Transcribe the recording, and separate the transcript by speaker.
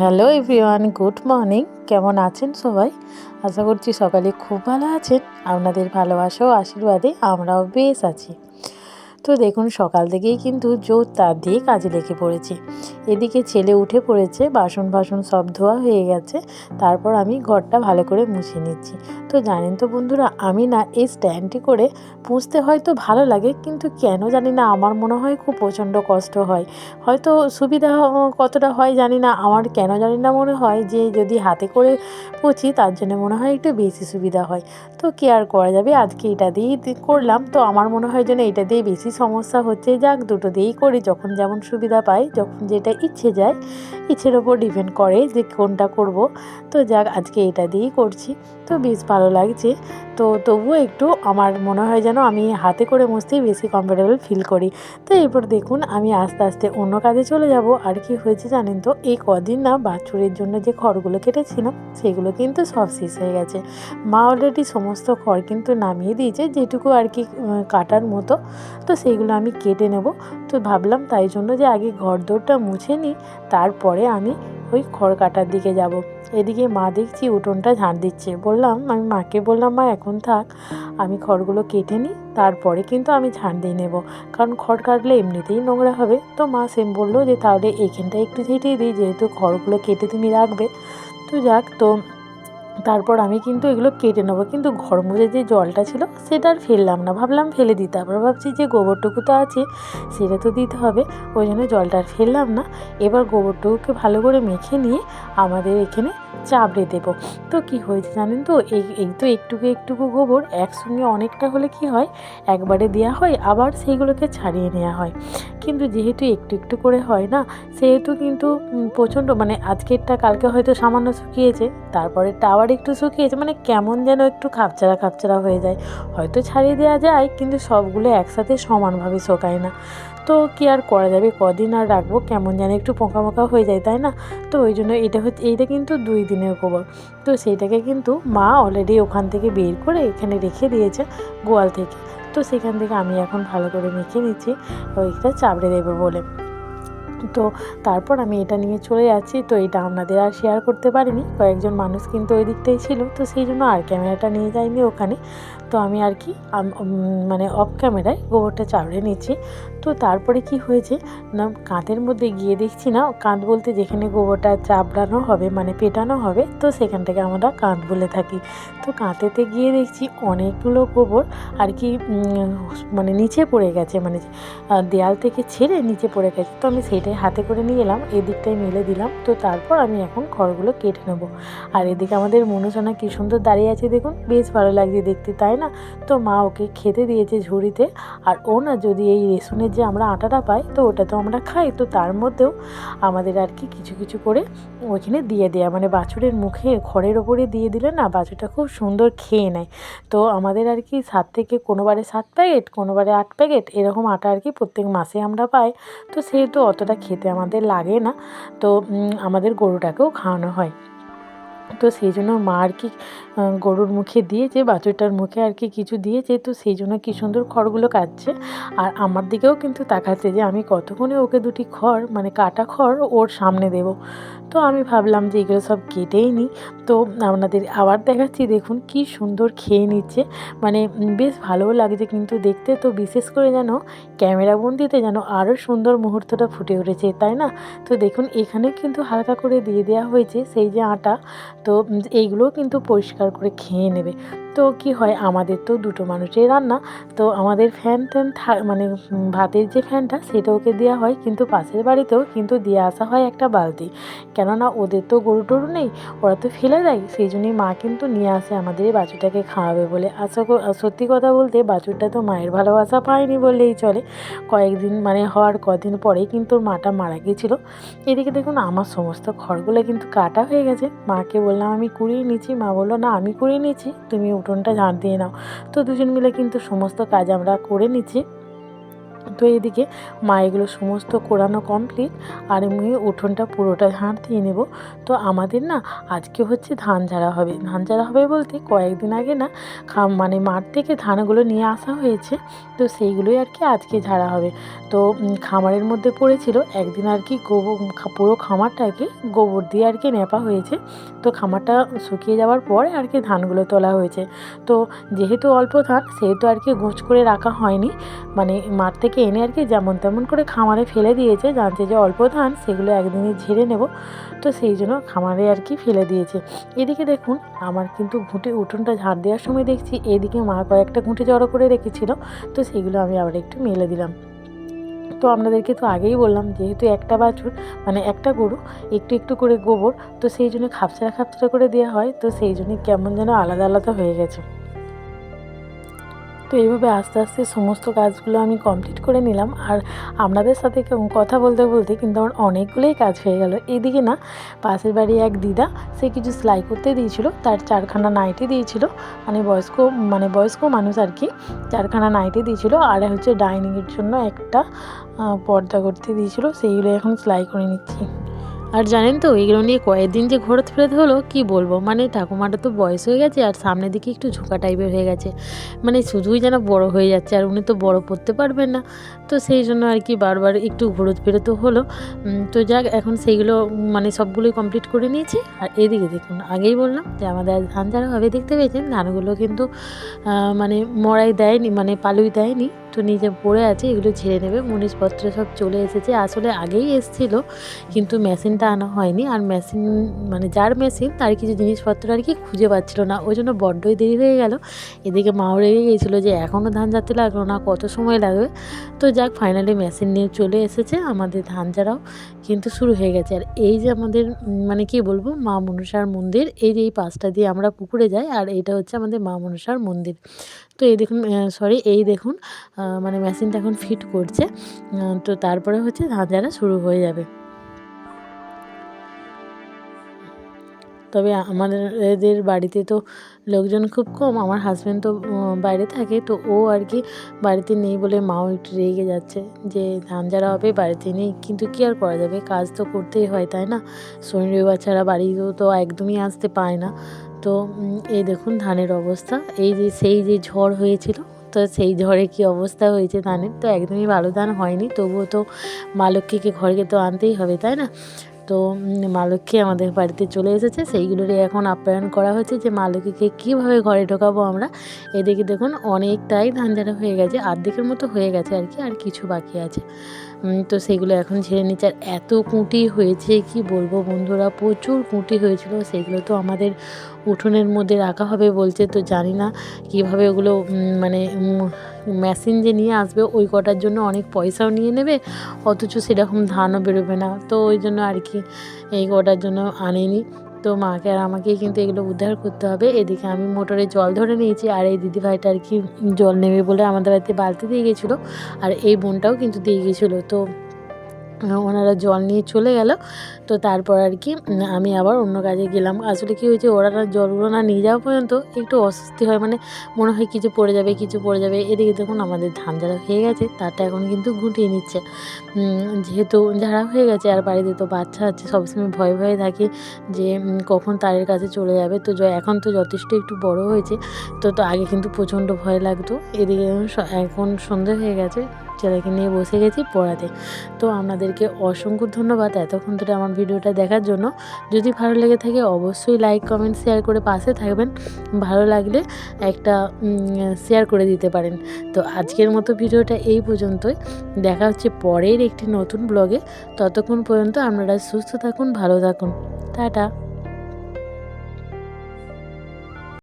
Speaker 1: Hello everyone, good morning. কেমন আছেন সবাই? আশা করছি সকালে খুব ভালো আছেন। আপনাদের ভালোবাসা ও আশীর্বাদে আমরাও বেশ আছি। তো দেখুন, সকাল থেকেই কিন্তু জোর তার দিয়ে কাজে লেগে পড়েছে। এদিকে ছেলে উঠে পড়েছে, বাসন বাসন সব ধোয়া হয়ে গেছে, তারপর আমি ঘরটা ভালো করে মুছে নিচ্ছি। তো জানেন তো বন্ধুরা, আমি না এই স্ট্যান্ডটি করে পুষতে হয়তো ভালো লাগে, কিন্তু কেন জানি না আমার মনে হয় খুব প্রচণ্ড কষ্ট হয়। হয়তো সুবিধা কতটা হয় জানি না, আমার কেন জানি না মনে হয় যে যদি হাতে করে পুছি তার জন্য মনে হয় একটু বেশি সুবিধা হয়। তো কি আর করা যাবে, আজকে এটা দিয়েই করলাম, তো আমার মনে হয় যেন এটা দিয়ে বেশি সমস্যা হচ্ছে, যাক দুটো দিয়েই করি, যখন যেমন সুবিধা পাই, যখন যেটা ইচ্ছে যায়, ইচ্ছের ওপর ডিপেন্ড করে যে কোনটা করব। তো যাক, আজকে এটা দিয়েই করছি। তো বেশ ভালো লাগছে। তো তবুও একটু আমার মনে হয় যেন আমি হাতে করে মুছতেই বেশি কমফোর্টেবল ফিল করি। তো এরপর দেখুন, আমি আস্তে আস্তে অন্য কাজে চলে যাব। আর কি হয়েছে জানেন তো, এই কদিন না বাছুরের জন্য যে খড়গুলো কেটেছিলাম সেগুলো কিন্তু সব শেষ হয়ে গেছে। মা অলরেডি সমস্ত খড় কিন্তু নামিয়ে দিয়েছে, যেটুকু আর কি কাটার মতো। তো সেইগুলো আমি কেটে নেব। তো ভাবলাম তাই জন্য যে আগে ঘর দৌড়টা মুছে নিই, তারপরে আমি ওই খড় কাটার দিকে যাব। এদিকে মা দেখছি উঠোনটা ঝাঁট দিচ্ছে। বললাম, আমি মাকে বললাম, মা, এখন থাক, আমি খড়গুলো কেটে নিই, তারপরে কিন্তু আমি ঝাঁট দিয়ে নেব। কারণ খড় কাটলে এমনিতেই নোংরা হবে। তো মা সেম বলল যে, তাহলে এইখানটা একটু ঝেঁটিয়ে দিই, যেহেতু খড়গুলো কেটে তুমি রাখবে। তো যাক, তো তারপর আমি কিন্তু এগুলো কেটে নেব। কিন্তু ঘর মুজে যে জলটা ছিল সেটা আর ফেললাম না। ভাবলাম ফেলে দিতে। আবার ভাবছি যে গোবরটুকু তো আছে, সেটা তো দিতে হবে। ওই জন্য জলটা আর ফেললাম না। এবার গোবরটুকুকে ভালো করে মেখে নিয়ে আমাদের এখানে চাবড়ে দেবো। তো কি হয়েছে জানেন তো? এই এই তো একটুকু একটুকু গোবর একসঙ্গে অনেকটা হলে কি হয়? একবারে দেওয়া হয়, আবার সেইগুলোকে ছাড়িয়ে নেওয়া হয়। কিন্তু যেহেতু একটু একটু করে হয় না, সেহেতু কিন্তু প্রচণ্ড মানে আজকেরটা কালকে হয়তো সামান্য শুকিয়েছে, তারপরেরটা আবার একটু শুকিয়েছে মানে কেমন যেন একটু খাপচারা খাপচারা হয়ে যায়। হয়তো ছাড়িয়ে দেওয়া যায়, কিন্তু সবগুলো একসাথে সমানভাবে শোকায় না। তো কি আর করা যাবে? কদিন আর রাখব? কেমন যেন একটু পোকা মোকা হয়ে যায়, তাই না? তো ওই জন্য এটা হচ্ছে, এইটা কিন্তু দুই দিনের গোবর। তো সেইটাকে কিন্তু মা অলরেডি ওখান থেকে বের করে এখানে রেখে দিয়েছে গোয়াল থেকে। তো সেখান থেকে আমি এখন ভালো করে মেখে নিচ্ছি, ওইটা চাবড়ে দেবে বলে। তো তারপর আমি এটা নিয়ে চলে যাচ্ছি। তো এটা আপনাদের আর শেয়ার করতে পারিনি, কয়েকজন মানুষ কিন্তু ওই দিকটাই ছিল। তো সেই জন্য আর ক্যামেরাটা নিয়ে যাইনি ওখানে। তো আমি আর কি মানে অফ ক্যামেরায় গোবরটা চাবড়ে নিচ্ছি। তো তারপরে কি হয়েছে? না, কাঁধের মধ্যে গিয়ে দেখছি না, কাঁধ বলতে যেখানে গোবরটা চাপড়ানো হবে মানে পেটানো হবে, তো সেখান থেকে আমরা কাঁধ বলে থাকি। তো কাঁধেতে গিয়ে দেখছি অনেকগুলো গোবর আর কি মানে নিচে পড়ে গেছে মানে দেয়াল থেকে ছেড়ে নিচে পড়ে গেছে। তো আমি সেইটাই হাতে করে নিয়ে এলাম এদিকটাই মেলে দিলাম, তো তারপর আমি এখন খড়গুলো কেটে নেব। আর এদিকে আমাদের মনুসোনা কী সুন্দর দাঁড়িয়ে আছে দেখুন, বেশ ভালো লাগছে দেখতে, তাই না? তো মা ওকে খেতে দিয়েছে ঝুড়িতে, আর ও না যদি এই রেশনের যে আমরা আটাটা পাই, তো ওটা তো আমরা খাই। তো তার মধ্যেও আমাদের আর কি কিছু কিছু করে ওইখানে দিয়ে দেয়া। মানে বাছুরের মুখে খড়ের ওপরে দিয়ে দিলে না বাছুরটা খুব সুন্দর খেয়ে নেয়। তো আমাদের আর কি সাত থেকে কোনোবারে সাত প্যাকেট কোনোবারে আট প্যাকেট, এরকম আটা আর কি প্রত্যেক মাসে আমরা পাই। তো সেহেতু অতটা খেতে আমাদের লাগে না। তো আমাদের গরুটাকেও খাওয়ানো হয়। তো সেই জন্য মা আর কি গরুর মুখে দিয়েছে, বাছুরটার মুখে আর কি কিছু দিয়েছে, তো সেই জন্য কী সুন্দর খড়গুলো কাটছে। আর আমার দিকেও কিন্তু তাকাচ্ছে যে আমি কতক্ষণে ওকে দুটি খড় মানে কাটা খড় ওর সামনে দেব। তো আমি ভাবলাম যে এগুলো সব কেটেই নিই তো আপনাদের আবার দেখাচ্ছি, দেখুন কি সুন্দর খেয়ে নিচ্ছে। মানে বেশ ভালোও লাগছে কিন্তু দেখতে, তো বিশেষ করে যেন ক্যামেরাবন্দিতে যেন আরও সুন্দর মুহূর্তটা ফুটে উঠেছে, তাই না? তো দেখুন এখানে কিন্তু হালকা করে দিয়ে দেওয়া হয়েছে, সেই যে আটা। তো এইগুলোও কিন্তু পরিষ্কার করে খেয়ে নেবে। তো কি হয়? আমাদের তো দুটো মানুষের রান্না। তো আমাদের ফ্যান ট্যান মানে ভাতের যে ফ্যানটা সেটা ওকে দেওয়া হয়। কিন্তু পাশের বাড়িতেও কিন্তু দিয়ে আসা হয় একটা বালতি। কেননা ওদের তো গরু টরু নেই, ওরা তো ফেলে দেয়। সেই জন্যই মা কিন্তু নিয়ে আসে আমাদের এই বাছুরটাকে খাওয়াবে বলে। আশা সত্যি কথা বলতে বাছুরটা তো মায়ের ভালোবাসা পায়নি বললেই চলে। কয়েকদিন মানে হওয়ার কদিন পরেই কিন্তু মাটা মারা গিয়েছিল এদিকে দেখুন, আমার সমস্ত খড়গুলো কিন্তু কাটা হয়ে গেছে। মাকে বললাম, আমি কুড়িয়ে নিচ্ছি। মা বলল, না, আমি কুড়িয়ে নিচ্ছি। তুমি উঠোনটা ঝাঁট দিয়ে নাও। তো দুজন মিলে কিন্তু সমস্ত কাজ আমরা করে নিচ্ছি। তো এদিকে মা এগুলো সমস্ত কোরানো কমপ্লিট আর আমি উঠোনটা পুরোটা ঝাঁট দিয়ে নেব। তো আমাদের না আজকে হচ্ছে ধান ঝাড়া হবে। ধান ঝাড়া হবে বলতে কয়েকদিন আগে না মানে মাঠ থেকে ধানগুলো নিয়ে আসা হয়েছে। তো সেইগুলোই আর কি আজকে ঝাড়া হবে। তো খামারের মধ্যে পড়েছিল, একদিন আর কি গোবর পুরো খামারটাকে গোবর দিয়ে আর কি নেপা হয়েছে। তো খামারটা শুকিয়ে যাওয়ার পরে আর কি ধানগুলো তোলা হয়েছে। তো যেহেতু অল্প ধান, সেহেতু আর কি গোছ করে রাখা হয়নি। মানে মাঠ থেকে এনে আর কি যেমন তেমন করে খামারে ফেলে দিয়েছে, জানছে যে অল্প ধান, সেগুলো একদিনই ঝেড়ে নেব। তো সেই জন্য খামারে আর কি ফেলে দিয়েছে। এদিকে দেখুন, আমার কিন্তু ঘুঁটে উঠোনটা ঝাড় দেওয়ার সময় দেখছি, এদিকে মা কয়েকটা ঘুঁটে জড়ো করে রেখেছিল, তো সেগুলো আমি আবার একটু মেলে দিলাম। তো আপনাদেরকে তো আগেই বললাম, যেহেতু একটা বাছুর মানে একটা গরু, একটু একটু করে গোবর, তো সেই জন্য খাপছাড়া খাপছাড়া করে দেওয়া হয়, তো সেই জন্য কেমন যেন আলাদা আলাদা হয়ে গেছে। তো এইভাবে আস্তে আস্তে সমস্ত কাজগুলো আমি কমপ্লিট করে নিলাম। আর আপনাদের সাথে কথা বলতে বলতে কিন্তু আমার অনেকগুলোই কাজ হয়ে গেল। এদিকে না, পাশের বাড়ি এক দিদা, সে কিছু সেলাই করতে দিয়েছিল, তার চারখানা নাইটি দিয়েছিল মানে বয়স্ক মানে বয়স্ক মানুষ আর কি, চারখানা নাইটি দিয়েছিল, আর হচ্ছে ডাইনিংয়ের জন্য একটা পর্দা করতে দিয়েছিল, সেইগুলো এখন সেলাই করে নিচ্ছি। আর জানেন তো, এগুলো নিয়ে কয়েকদিন যে ঘোরত ফেরত হলো, কি বলব? মানে ঠাকুমাটা তো বয়স হয়ে গেছে, আর সামনের দিকে একটু ঝোঁকা টাইপের হয়ে গেছে। মানে শুধুই যেন বড় হয়ে যাচ্ছে, আর উনি তো বড় পড়তে পারবেন না। তো সেই জন্য আর কি বারবার একটু ঘোরত ফেরত হলো। তো যাক, এখন সেইগুলো মানে সবগুলোই কমপ্লিট করে নিয়েছি। আর এদিকে দেখুন, আগেই বললাম যে আমাদের ধান যারা হবে, দেখতে পেয়েছেন? ধানগুলো কিন্তু মানে মড়াই দেয়নি মানে পালুই দেয়নি। তো নিজে পড়ে আছে, এগুলো ঝেড়ে নেবে মুনিশপত্র সব চলে এসেছে, আসলে আগেই এসছিল, কিন্তু মেশিনটা আনা হয়নি, আর মেশিন মানে যার মেশিন, তার কিছু জিনিসপত্র আর কি খুঁজে পাচ্ছিল না, ওই জন্য বড্ডই দেরি হয়ে গেল, এদিকে মাও রেগে গিয়েছিল যে এখনও ধান যাতে লাগল না, কত সময় লাগবে, তো যাক ফাইনালি মেশিন নিয়ে চলে এসেছে আমাদের ধান যারাও কিন্তু শুরু হয়ে গেছে, আর এই যে আমাদের মানে কি বলব, মা মনসার মন্দির, এই যে এই পাশটা দিয়ে আমরা পুকুরে যাই, আর এটা হচ্ছে আমাদের মা মনসার মন্দির তো এই দেখুন সরি এই দেখুন মানে মেশিনটা এখন ফিট করছে তো তারপরে হচ্ছে ধান ঝাড়া শুরু হয়ে যাবে। তবে আমাদের এদের বাড়িতে তো লোকজন খুব কম, আমার হাজব্যান্ড তো বাইরে থাকে, তো ও আর কি বাড়িতে নেই বলে মাও একটু রেগে যাচ্ছে যে ধান যারা হবে বাড়িতে নেই, কিন্তু কী আর করা যাবে? কাজ তো করতেই হয়, তাই না? শনি রবিবার ছাড়া বাড়িতেও তো একদমই আসতে পায় না। তো এই দেখুন ধানের অবস্থা। এই যে সেই যে ঝড় হয়েছিল তো সেই ঝড়ে কি অবস্থা হয়েছে ধানের তো একদমই ভালো ধান হয়নি তবুও তো মা লক্ষ্মীকে ঘরকে তো আনতেই হবে তাই না? তো উম, মা লক্ষ্মী আমাদের বাড়িতে চলে এসেছে সেইগুলোরই এখন আপ্যায়ন করা হচ্ছে যে মা লক্ষ্মীকে কীভাবে ঘরে ঢোকাবো আমরা। এদিকে দেখুন অনেকটাই ধান ঝাড়া হয়ে গেছে আর্ধেকের মতো হয়ে গেছে আর কি আর কিছু বাকি আছে। তো সেগুলো এখন ঝেড়ে নিচ্ছে। আর এত কুঁটি হয়েছে কি বলব বন্ধুরা প্রচুর কুঁটি হয়েছিল সেগুলো তো আমাদের উঠোনের মধ্যে রাখা হবে বলছে, তো জানি না কীভাবে ওগুলো মানে মেশিন যে নিয়ে আসবে, ওই কটার জন্য অনেক পয়সাও নিয়ে নেবে, অথচ সেরকম ধানও বেরোবে না। তো ওই জন্য আর কি এই কটার জন্য আনেনি। তো মাকে আর আমাকেই কিন্তু এগুলো উদ্ধার করতে হবে। এদিকে আমি মোটরে জল ধরে নিয়েছি, আর এই দিদিভাইটা আর কি জল নেবে বলে আমাদের বাড়িতে বালতি দিয়ে গেছিল, আর এই বোনটাও কিন্তু দিয়ে গেছিল। তো ওনারা জল নিয়ে চলে গেল। তো তারপর আর কি আমি আবার অন্য কাজে গেলাম। আসলে কি হয়েছে, ওরা জলগুলো না নিয়ে যাওয়া পর্যন্ত একটু অস্বস্তি হয়। মানে মনে হয় কিছু পড়ে যাবে, কিছু পড়ে যাবে। এদিকে দেখুন আমাদের ধান যারা হয়ে গেছে, তারটা এখন কিন্তু গুটিয়ে নিচ্ছে। যেহেতু ঝাড়া হয়ে গেছে, আর বাড়িতে তো বাচ্চা আছে, সবসময় ভয়ে ভয়ে থাকি যে কখন তারের কাছে চলে যাবে। তো এখন তো যথেষ্ট একটু বড় হয়েছে। তো তো আগে কিন্তু প্রচণ্ড ভয় লাগতো। এদিকে এখন সন্ধে হয়ে গেছে। ছেলেকে নিয়ে বসে গেছি পড়াতে। তো আপনাদেরকে অসংখ্য ধন্যবাদ এতক্ষণ ধরে আমার ভিডিওটা দেখার জন্য। যদি ভালো লেগে থাকে অবশ্যই লাইক কমেন্ট শেয়ার করে পাশে থাকবেন। ভালো লাগলে একটা শেয়ার করে দিতে পারেন। তো আজকের মতো ভিডিওটা এই পর্যন্তই। দেখা হচ্ছে পরের একটি নতুন ব্লগে ততক্ষণ পর্যন্ত আপনারা সুস্থ থাকুন, ভালো থাকুন। টাটা।